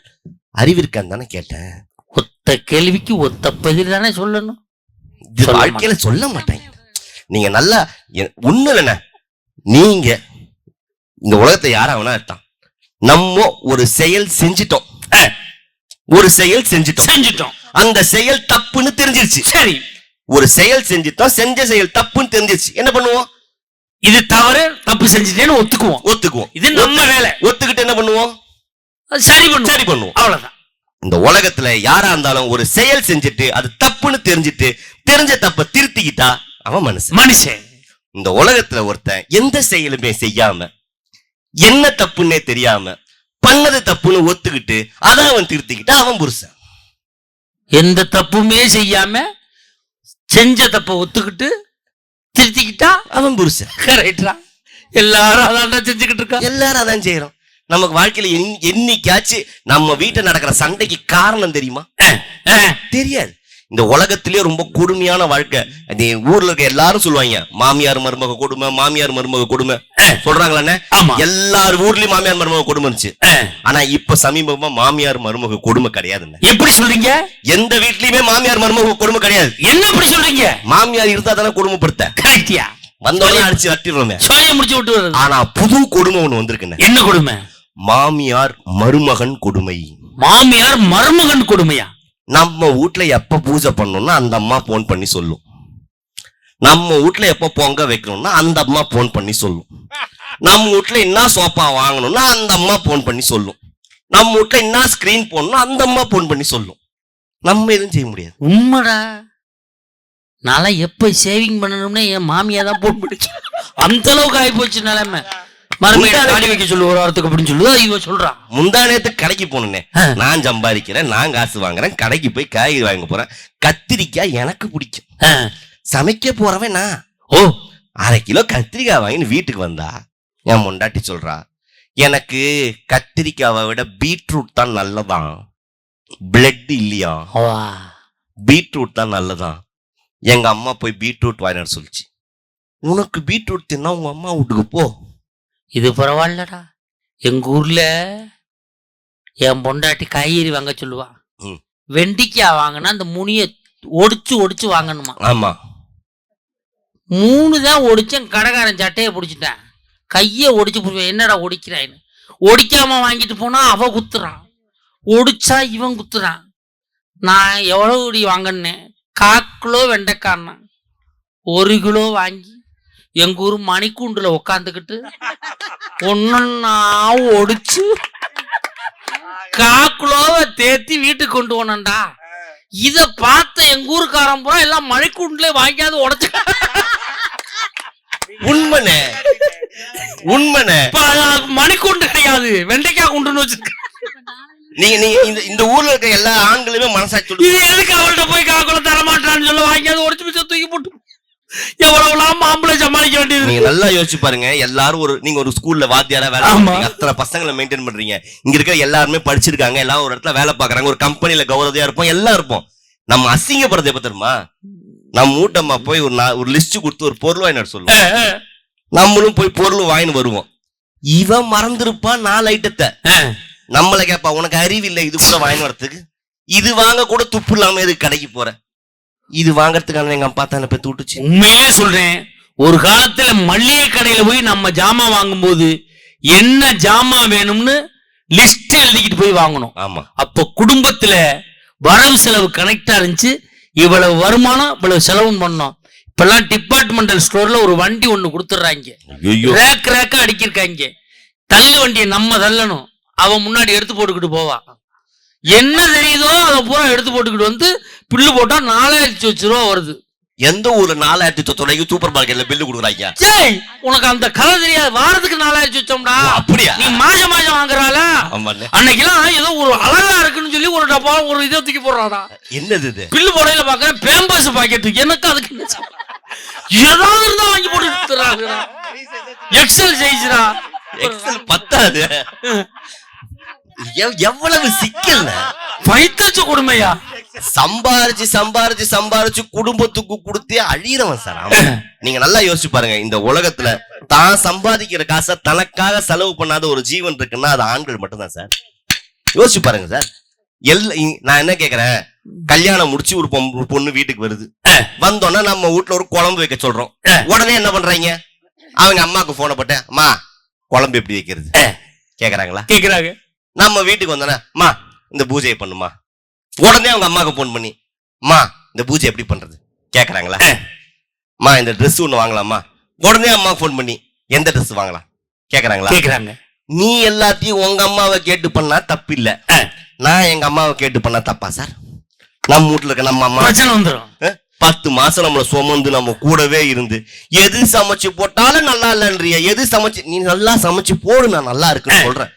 அறிவு இருக்கான்னு தானே கேட்டேன். ஒத்த கேள்விக்கு ஒத்த பதில் தானே சொல்லணும். வாழ்க்கையில சொல்ல மாட்டேன். நீங்க நல்லா ஒண்ணு இல்லைண்ணே நீங்க இந்த உலகத்தை யாராவனா இருக்கான் நம்ம ஒரு செயல் செஞ்சிட்டோம். ஒரு செயல் செஞ்சிட்டோம். செஞ்சுட்டோம். அந்த செயல் தப்புன்னு தெரிஞ்சிருச்சு. சரி. ஒரு செயல் செஞ்சிட்டோம் செஞ்ச செயல் தப்புன்னு தெரிஞ்சிருச்சு. என்ன பண்ணுவோம்? இது தவறு தப்பு செஞ்சுட்டேன்னு ஒத்துக்குவோம். ஒத்துக்குவோம். இது நம்ம வேலை. ஒத்துக்கிட்டு என்ன பண்ணுவோம்? சரி பண்ணுவோம். சரி பண்ணுவோம். அவ்வளவுதான். இந்த உலகத்துல யாரா இருந்தாலும் ஒரு செயல் செஞ்சுட்டு அது தப்புன்னு தெரிஞ்சிட்டு தெரிஞ்ச தப்ப திருத்திக்கிட்டா அவன் மனுஷன். மனுஷன். இந்த உலகத்துல ஒருத்தன் எந்த செயலுமே செய்யாம என்ன தப்புன்னே தெரியாம பண்ணது தப்புன்னு ஒத்துக்கிட்டு அதை அவன் திருத்திக்கிட்டு அவன் புருஷன். எந்த தப்புமே செய்யாம செஞ்ச தப்ப ஒத்துக்கிட்டு திருத்திக்கிட்டா அவன் புருஷன். கரெக்டா எல்லாரும் அதான் செஞ்சுக்கிட்டு இருக்கா? எல்லாரும் அதான் செய்யறோம் நமக்கு வாழ்க்கையில என்- என்னைக்காச்சும் நம்ம வீட்டுல நடக்கிற சண்டைக்கு காரணம் தெரியுமா? தெரியாது. இந்த உலகத்திலேயே ரொம்ப கொடுமையான வாழ்க்கை. அது ஊர்ல இருக்க எல்லாரும் சொல்லுவாங்க மாமியார் மருமக கொடுமை மாமியார் மருமக கொடுமை. சொல்றாங்களே ஆமா. எல்லார் ஊர்லயும் மாமியார் மருமக கொடுமை இருந்துச்சு. ஆனா இப்ப சமீபமா மாமியார் மருமக கொடுமை கிடையாதுன்னு எப்படி சொல்றீங்க? எந்த வீட்லயுமே மாமியார் மருமக கொடுமை கிடையாது. என்ன எப்படி சொல்றீங்க? மாமியார் இருந்தா தானே கொடுமைப்படுத்த. கரெக்டியா? வந்தோடனே அடிச்சு வட்டிடுறோமே. சொல்லிய முடிச்சு விட்டு ஆனா புது கொடுமை ஒண்ணு வந்திருக்குன்னு என்ன கொடுமை? மாமியார் மருமகன் கொடுமை. மாமியார் மருமகன் கொடுமையா? நம்ம வீட்டில் எப்ப பூஜை பண்ணணும்னா அந்த அம்மா போன் பண்ணி சொல்லும். நம்ம வீட்ல எப்ப பொங்க வைக்கணும்னா அந்த அம்மா போன் பண்ணி சொல்லும். நம்ம வீட்ல என்ன சோஃபா வாங்கணும்னா அந்த அம்மா போன் பண்ணி சொல்லும். நம்ம வீட்ல என்ன ஸ்கிரீன் போடணும் அந்த அம்மா போன் பண்ணி சொல்லும். நம்ம எதுவும் செய்ய முடியாது. உண்மைடா. நான் எப்போ சேவிங் பண்ணணும்னா என் மாமியா தான் போன் பண்ணிச்சு அந்த அளவுக்கு ஆகி போச்சு நிலைமை. மறுபடியும் தாடி வைக்க சொல்லு ஒரு வாரத்துக்கு அப்படின்னு சொல்லுதா இவ சொல்றான் முந்தா நேத்து கடைக்கு போனேனே. நான் சம்பாதிக்கிறேன் நான் காசு வாங்குறேன் கடைக்கு போய் காய்கறி வாங்க போறேன். கத்திரிக்காய் எனக்கு பிடிக்கும். சமைக்க போறவன் நான். ஓ. அரை கிலோ கத்திரிக்காய் வாங்கின்னு வீட்டுக்கு வந்தா என் முண்டாட்டி சொல்றா எனக்கு கத்திரிக்காவை விட பீட்ரூட் தான் நல்லதான். பிளட் இல்லையா. பீட்ரூட் தான் நல்லதான். எங்க அம்மா போய் பீட்ரூட் வாங்கிட்டு சொல்லிச்சு. உனக்கு பீட்ரூட் தின்னா உங்க அம்மா வீட்டுக்கு போ. இது பரவாயில்லடா. எங்க ஊர்ல என் பொண்டாட்டி காய்கறி வாங்க சொல்லுவா. வெண்டிக்காய் வாங்கினா அந்த முனிய ஒடிச்சு ஒடிச்சு வாங்கணுமா. ஆமா. மூணு தான் ஒடிச்சேன் கடைக்காரன் சட்டையை பிடிச்சிட்டேன் கையை ஒடிச்சு பிடிச்சேன் என்னடா ஒடிக்கிறான்னு ஒடிக்காம வாங்கிட்டு போனா அவ குத்துறான். ஒடிச்சா இவன் குத்துறான். நான் எவ்வளவு இடி வாங்கினேன் கால் கிலோ வெண்டைக்கான்னா ஒரு கிலோ வாங்கி எங்க ஊர் மணிக்கூண்டுல உக்காந்துக்கிட்டு ஒன்னொன்னா ஒடிச்சு கால் கிலோவை தேத்தி வீட்டுக்கு கொண்டு போனேன்டா. இத பார்த்த எங்க ஊருக்காரன் பூரா எல்லாம் மணிக்கூண்டுல வாங்கியாவது உடைச்சு. உண்மனே. உண்மனே. மணிக்கூண்டு கிடையாது. வெண்டைக்காய் குண்டுன்னு வச்சிருக்க. நீங்க நீங்க இந்த இந்த ஊர்ல இருக்க எல்லா ஆண்களுமே மனசாட்சி இது எதுக்கு அவள்கிட்ட போய் காக்குள்ள தர மாட்டான்னு சொல்ல வாங்கியாவது உடைச்சு பிச்சை தூக்கி போட்டு எவ்வளவுலாம் மாம்பழை சமாளிக்க வேண்டியது நீங்க நல்லா யோசிச்சு பாருங்க. எல்லாரும் ஒரு நீங்க ஒரு ஸ்கூல்ல வாத்தியாரா வேலை. பார்க்கறீங்க. அத்தனை பசங்களை மெயின்டைன் பண்றீங்க. இங்க இருக்கிற எல்லாருமே படிச்சிருக்காங்க. எல்லாம் ஒரு இடத்துல வேலை பாக்குறாங்க ஒரு கம்பெனில கௌரவதையா இருப்போம். எல்லாம் இருப்போம். நம்ம அசிங்கப்படுறது எப்ப தெரியுமா? நம்ம மூட்டம்மா போய் ஒரு ஒரு லிஸ்ட் கொடுத்து ஒரு பொருள் வாங்கிட்டு வர சொல்லுவோம். நம்மளும் போய் பொருள் வாங்கின்னு வருவோம். இவன் மறந்துருப்பான் நாலு ஐட்டத்தை நம்மள கேப்பா உனக்கு அறிவு இல்லை இது கூட வாங்கின்னு வரதுக்கு இது வாங்க கூட துப்பு இல்லாம எதுக்கு கடைக்கு போற? இது வாங்கறதுக்கான எங்க அப்பா தானே போய் தூட்டுச்சு. உண்மையே சொல்றேன் ஒரு காலத்துல மளிகை கடையில போய் நம்ம ஜாமான் வாங்கும்போது என்ன ஜாமான் வேணும்னு லிஸ்ட் எழுதிக்கிட்டு போய் வாங்கணும். ஆமா. அப்போ குடும்பத்துல வரவு செலவு கனெக்டா இருந்துச்சு இவ்வளவு வருமானம் இவ்வளவு செலவும் பண்ணோம். இப்பெல்லாம் டிபார்ட்மெண்டல் ஸ்டோர்ல ஒரு வண்டி ஒண்ணு கொடுத்துட்றாங்க ரேக் ரேக்கா அடிக்கிருக்காங்க தள்ளு வண்டியை நம்ம தள்ளணும். அவன் முன்னாடி எடுத்து போட்டுக்கிட்டு போவான். என்ன தெரியுதோ அதை பூரா எடுத்து போட்டுக்கிட்டு வந்து பில்லு போட்டா நாலாயிரத்தி வச்சு ரூபா வருது. எந்த ஊர்ல நாலாயிரத்தி தொள்ளாயிரம் சூப்பர் மார்க்கெட்ல பில்லு கொடுக்குறாங்க? ஜெய்! உனக்கு அந்த கதை தெரியாது. வாரத்துக்கு நாலாயிரத்தி வச்சோம்டா. அப்படியா? நீ மாசம் மாசம் வாங்குறாள? ஆமாண்ணே. அன்னைக்கெல்லாம் ஏதோ ஒரு அழகா இருக்குன்னு சொல்லி ஒரு டப்பா ஒரு இதை தூக்கி போடுறாடா. என்னது இது? பில்லு போடையில பாக்குறேன் பேம்பர்ஸ் பாக்கெட் எனக்கு அதுக்கு? ஏதாவது இருந்தா வாங்கி போட்டு எக்ஸல் சைஸ்ரா எக்ஸல் பத்தாது. எவ்வளவு சிக்கல் பைத்தச்ச கொடுமையா? சம்பாரிச்சு சம்பாரிச்சு சம்பாரிச்சு குடும்பத்துக்கு கொடுத்தே அழியறவன் சார். நீங்க நல்லா யோசிச்சு பாருங்க. இந்த உலகத்துல தான் சம்பாதிக்கிற காசை தனக்காக செலவு பண்ணாத ஒரு ஜீவன் இருக்குன்னா அது ஆண்கள் மட்டும்தான் சார். யோசிச்சு பாருங்க சார். எல்லா இ- நான் என்ன கேக்குறேன்? கல்யாணம் முடிச்சு ஒரு பொண்ணு வீட்டுக்கு வருது. வந்தோன்னா நம்ம வீட்ல ஒரு குழம்பு வைக்க சொல்றோம். உடனே என்ன பண்றாங்க? அவங்க அம்மாக்கு போன போட்டேன். அம்மா குழம்பு எப்படி வைக்கிறது? கேக்குறாங்களா? கேக்குறாங்க. நம்ம வீட்டுக்கு வந்தோன்னே அம்மா இந்த பூஜையை பண்ணுமா? உடனே அவங்க அம்மாவுக்கு ஃபோன் பண்ணி அம்மா இந்த பூஜை எப்படி பண்றது? கேக்குறாங்களா? அம்மா இந்த Dress ஒண்ணு வாங்கலாமா? உடனே அம்மாவுக்கு ஃபோன் பண்ணி எந்த Dress வாங்கலாம்? கேக்குறாங்களா? கேக்குறாங்க. நீ எல்லாத்தையும் உங்க அம்மாவை கேட்டு பண்ணா தப்பு இல்ல நான் எங்க அம்மாவை கேட்டு பண்ணா தப்பா சார்? நம்ம வீட்டுல இருக்க நம்ம அம்மா வந்துரும். பத்து மாசம் நம்மள சுமந்து நம்ம கூடவே இருந்து எது சமைச்சு போட்டாலும் நல்லா இல்லைன்றிய எது சமைச்சு நீ நல்லா சமைச்சு போடு நான் நல்லா இருக்குன்னு சொல்றேன்.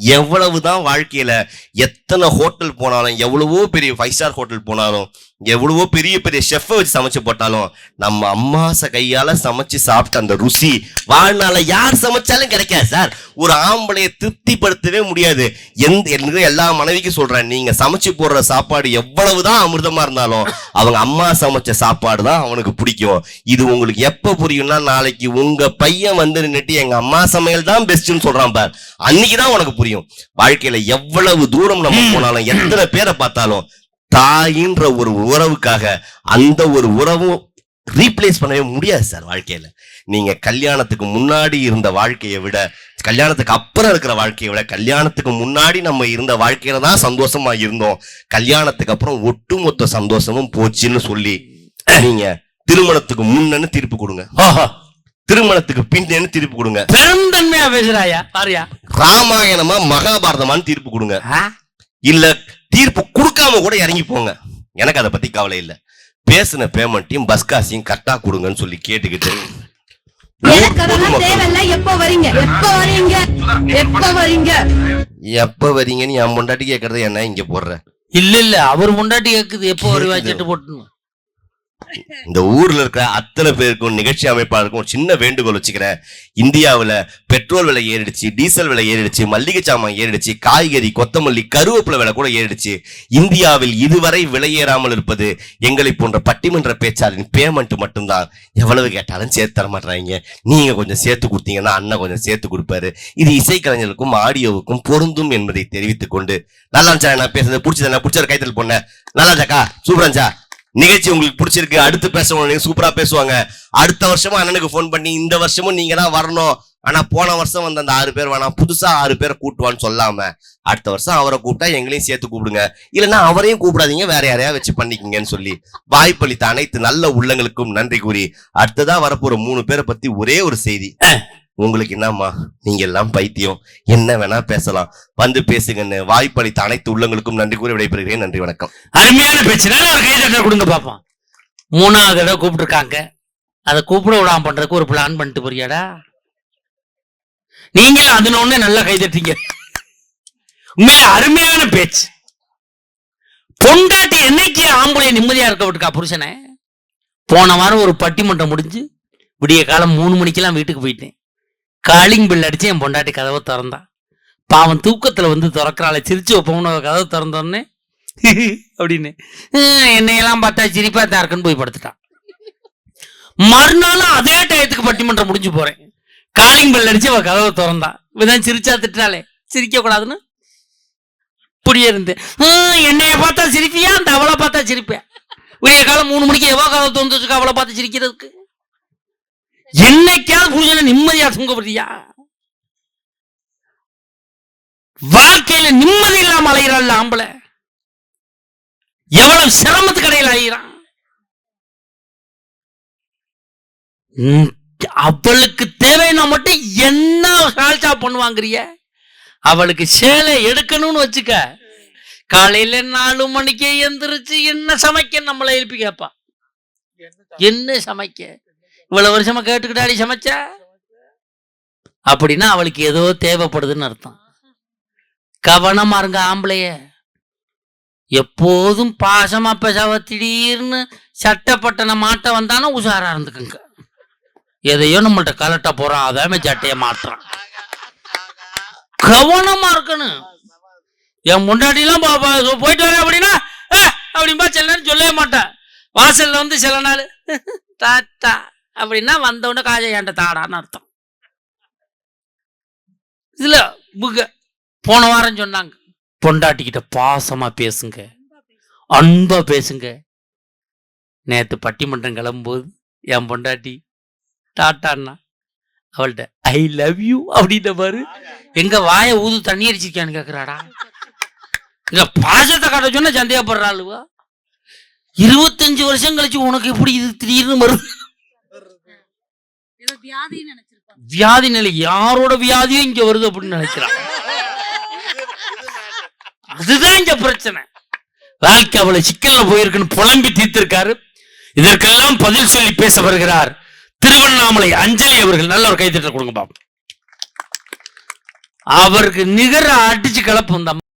எவ்வளவுதான் வாழ்க்கையில எத் எத்தனை ஹோட்டல் போனாலும் எவ்வளவோ பெரிய ஃபைவ் ஸ்டார் ஹோட்டல் போனாலும் எவ்வளவோ பெரிய பெரிய ஷெஃப்பை வச்சு சமைச்சு போட்டாலும் நம்ம அம்மாச கையால சமைச்சு சாப்பிட்ட அந்த ருசி வாழ்நாள யார் சமைச்சாலும் கிடைக்காது சார் ஒரு ஆம்பளையை திருப்திப்படுத்தவே முடியாது. எந்த எல்லா மனைவிக்கும் சொல்றேன் நீங்க சமைச்சு போடுற சாப்பாடு எவ்வளவுதான் அமிர்தமா இருந்தாலும் அவங்க அம்மா சமைச்ச சாப்பாடு தான் அவனுக்கு பிடிக்கும். இது உங்களுக்கு எப்ப புரியும்னா நாளைக்கு உங்க பையன் வந்து நின்னுட்டு எங்க அம்மா சமையல் தான் பெஸ்ட்னு சொல்றான் பார். அன்னைக்குதான் உனக்கு புரியும். வாழ்க்கையில எவ்வளவு தூரம் நம்ம போனாலும் எத்தனை பேரை பார்த்தாலும் தாயின்ற ஒரு உறவுக்காக அந்த ஒரு உறவும் ரீப்ளேஸ் பண்ணவே முடியாது சார் வாழ்க்கையில. நீங்க கல்யாணத்துக்கு முன்னாடி இருந்த வாழ்க்கையை விட கல்யாணத்துக்கு அப்புறம் இருக்கிற வாழ்க்கையை விட கல்யாணத்துக்கு முன்னாடி நம்ம இருந்த வாழ்க்கையில தான் சந்தோஷமா இருந்தோம். கல்யாணத்துக்கு அப்புறம் ஒட்டுமொத்த சந்தோஷமும் போச்சுன்னு சொல்லி நீங்க திருமணத்துக்கு முன்னன்னு தீர்ப்பு கொடுங்க. திருமணத்துக்கு பின்னன்னு தீர்ப்பு கொடுங்க. பெருந்தன்மையா பேசுறாயா? பாரியா. ராமாயணமா மகாபாரதமான்னு தீர்ப்பு கொடுங்க? இல்ல தீர்ப்பு கொடுக்காம கூட இறங்கி போங்க. எனக்கு அதை பத்தி கவலை இல்ல. பேசின பேமெண்ட்டையும் பஸ் காசையும் கரெக்டா கொடுங்கன்னு சொல்லி கேட்டுக்கிட்டு எனக்கு அதெல்லாம் தேவையில்ல. எப்ப வரீங்க? எப்ப வரீங்க? எப்ப வரீங்க? எப்ப வரீங்கன்னு என் பொண்டாட்டி கேக்குறத என்ன இங்க போடுற? இல்ல இல்ல. அவர் முண்டாட்டி கேக்குது. எப்போ வருவா? செட்டு போட்டு இந்த ஊர்ல இருக்கிற அத்தனை பேருக்கும் நிகழ்ச்சி அமைப்பாளருக்கும் சின்ன வேண்டுகோள் வச்சுக்கிறேன். இந்தியாவுல பெட்ரோல் விலை ஏறிடுச்சு டீசல் விலை ஏறிடுச்சு மல்லிகை சாமான் ஏறிடுச்சு காய்கறி கொத்தமல்லி கருவேப்பிலை விலை கூட ஏறிடுச்சு. இந்தியாவில் இதுவரை விலை ஏறாமல் இருப்பது எங்களை போன்ற பட்டிமன்ற பேச்சாளரின் பேமெண்ட் மட்டும்தான். எவ்வளவு கேட்டாலும் சேர்த்து தர மாட்டாங்க நீங்க கொஞ்சம் சேர்த்து கொடுத்தீங்கன்னா அண்ணன் கொஞ்சம் சேர்த்து கொடுப்பாரு. இது இசைக்கலைஞர்களுக்கும் ஆடியோவுக்கும் பொருந்தும் என்பதை தெரிவித்துக் கொண்டு நல்லா இருந்துச்சா நான் பேசுறது பிடிச்சது என்ன பிடிச்ச கைத்தல் பொண்ணு. நல்லா இருந்துச்சாக்கா நிகழ்ச்சி உங்களுக்கு பிடிச்சிருக்கு அடுத்து பேசுவாங்க சூப்பரா பேசுவாங்க. அடுத்த வருஷமும் அண்ணனுக்கு ஃபோன் பண்ணி இந்த வருஷமும் நீங்க தான் வரணும். ஆனா போன வருஷம் வந்த அந்த ஆறு பேர் வேணாம். புதுசா ஆறு பேரை கூட்டுவான்னு சொல்லாம அடுத்த வருஷம் அவரை கூப்பிட்டா எங்களையும் சேர்த்து கூப்பிடுங்க. இல்லைன்னா அவரையும் கூப்பிடாதீங்க வேற யாரையா வச்சு பண்ணிக்கிங்கன்னு சொல்லி. வாய்ப்பளித்த அனைத்து நல்ல உள்ளங்களுக்கும் நன்றி கூறி அடுத்ததா வரப்போற மூணு பேரை பத்தி ஒரே ஒரு செய்தி. உங்களுக்கு என்னம்மா? நீங்க எல்லாம் பைத்தியம். என்ன வேணா பேசலாம். வந்து பேசுங்கன்னு வாய்ப்பளித்த அனைத்து உள்ளங்களுக்கும் நன்றி கூறி விடைபெறுகிறேன். நன்றி வணக்கம். அருமையான பேச்சு. நல்ல ஒரு கைதட்டல் கொடுங்க பாப்போம். மூணாவது தடவை கூப்பிட்டுருக்காங்க. அதை கூப்பிட விடாம பண்றதுக்கு ஒரு பிளான் பண்ணிட்டு போறியாடா? நீங்களும் அதுல ஒண்ணு நல்லா கைதட்டீங்க உண்மையில அருமையான பேச்சு. பொண்டாட்டி என்னைக்கு ஆம்பளை நிம்மதியா இருக்க விட்டுக்கா புருஷனை? போன வாரம் ஒரு பட்டிமன்றம் முடிஞ்சு விடிய காலம் மூணு மணிக்கெல்லாம் வீட்டுக்கு போயிட்டேன். காலிங் பில் அடித்து என் பொண்டாட்டி கதவை திறந்தான் பாவன் தூக்கத்துல வந்து திறக்கிறாளே சிரிச்சு வைப்போம்னு அவ கதவை திறந்தோடனே அப்படின்னு. "ஹம், என்னையெல்லாம் பார்த்தா சிரிப்பா தான் இருக்குன்னு போய் படுத்துட்டான் மறுநாளும் அதே டயத்துக்கு பட்டிமன்றம் முடிஞ்சு போறேன். காலிங் பில் அடித்து அவள் கதவை திறந்தான் இவதான் சிரிச்சா திட்டாளே சிரிக்க கூடாதுன்னு. இப்படியே இருந்து "ஹம், என்னைய பார்த்தா சிரிப்பியா? அந்த அவளை பார்த்தா சிரிப்பேன். விடிய காலம் மூணு மணிக்கு எவ்வளோ காலம் திறந்து அவளை பார்த்து சிரிக்கிறதுக்கு. என்னைக்காவது புருஷனை நிம்மதியா விடுறியா வாழ்க்கையில நிம்மதி இல்லாம அலைகிறாள் ஆம்பளை. எவ்வளவு சிரமத்துக்கு இடையில அலைகிறான் அவளுக்கு தேவைன்னா மட்டும் என்ன கால்ச்சா பண்ணுவாங்கறிய? அவளுக்கு சேலை எடுக்கணும்னு வச்சுக்க. காலையில நாலு மணிக்கு எந்திரிச்சு என்ன சமைக்க நம்மளை எழுப்பி கேப்பா என்ன சமைக்க? இவ்வளவு வருஷமா கேட்டுக்கிட்டாடி சமைச்சா? அப்படின்னா அவளுக்கு ஏதோ தேவைப்படுதுன்னு அர்த்தம். கவனமா இருங்க ஆம்பளைய. எப்போதும் பாசமா பேசாவ திடீர்னு சட்டப்பட்டன மாட்ட வந்தானா உஷாரா இருந்துக்குங்க. எதையோ நம்மள்ட்ட கலட்ட போறான் அதாமே சட்டைய மாட்டுறான் கவனமா இருக்கணும். என் முன்னாடிலாம் பா- பா- போயிட்டு வரேன் அப்படின்னா அப்படின்பா சில நேரம் சொல்லவே மாட்டேன். வாசல்ல வந்து சில நாள் தாத்தா. அப்படின்னா வந்தவொடனே காஜா ஏண்ட தாடான்னு அர்த்தம். இதுல புக போன வாரம் சொன்னாங்க பொண்டாட்டிக்கிட்ட பாசமா பேசுங்க அன்பா பேசுங்க. நேத்து பட்டிமன்றம் கிளம்பும்போது என் பொண்டாட்டி டாட்டான்னா அவள்கிட்ட ஐ லவ் யூ அப்படின்ற பாரு எங்க வாயை ஊது தண்ணி அடிச்சிருக்கான்னு கேக்குறாடா. இல்ல பாசத்தை காட்ட சொன்னா சந்தேகப்படுறாளுவா. இருபத்தஞ்சு வருஷம் கழிச்சு உனக்கு எப்படி இது திடீர்னு வருது? வியாதி நிலை யாரோட வியாதியும் இங்க வருது அப்படின்னு நினைக்கிறான் அதுதான் இங்க பிரச்சனை. வாழ்க்கை அவ்வளவு சிக்கல்ல போயிருக்குன்னு புலம்பி தீர்த்திருக்காரு. இதற்கெல்லாம் பதில் சொல்லி பேச வருகிறார் திருவண்ணாமலை அஞ்சலி அவர்கள். நல்ல ஒரு கைத்தட்டல் கொடுங்க பாப்போம். அவருக்கு நிகர அடிச்சு கலப்பு இந்த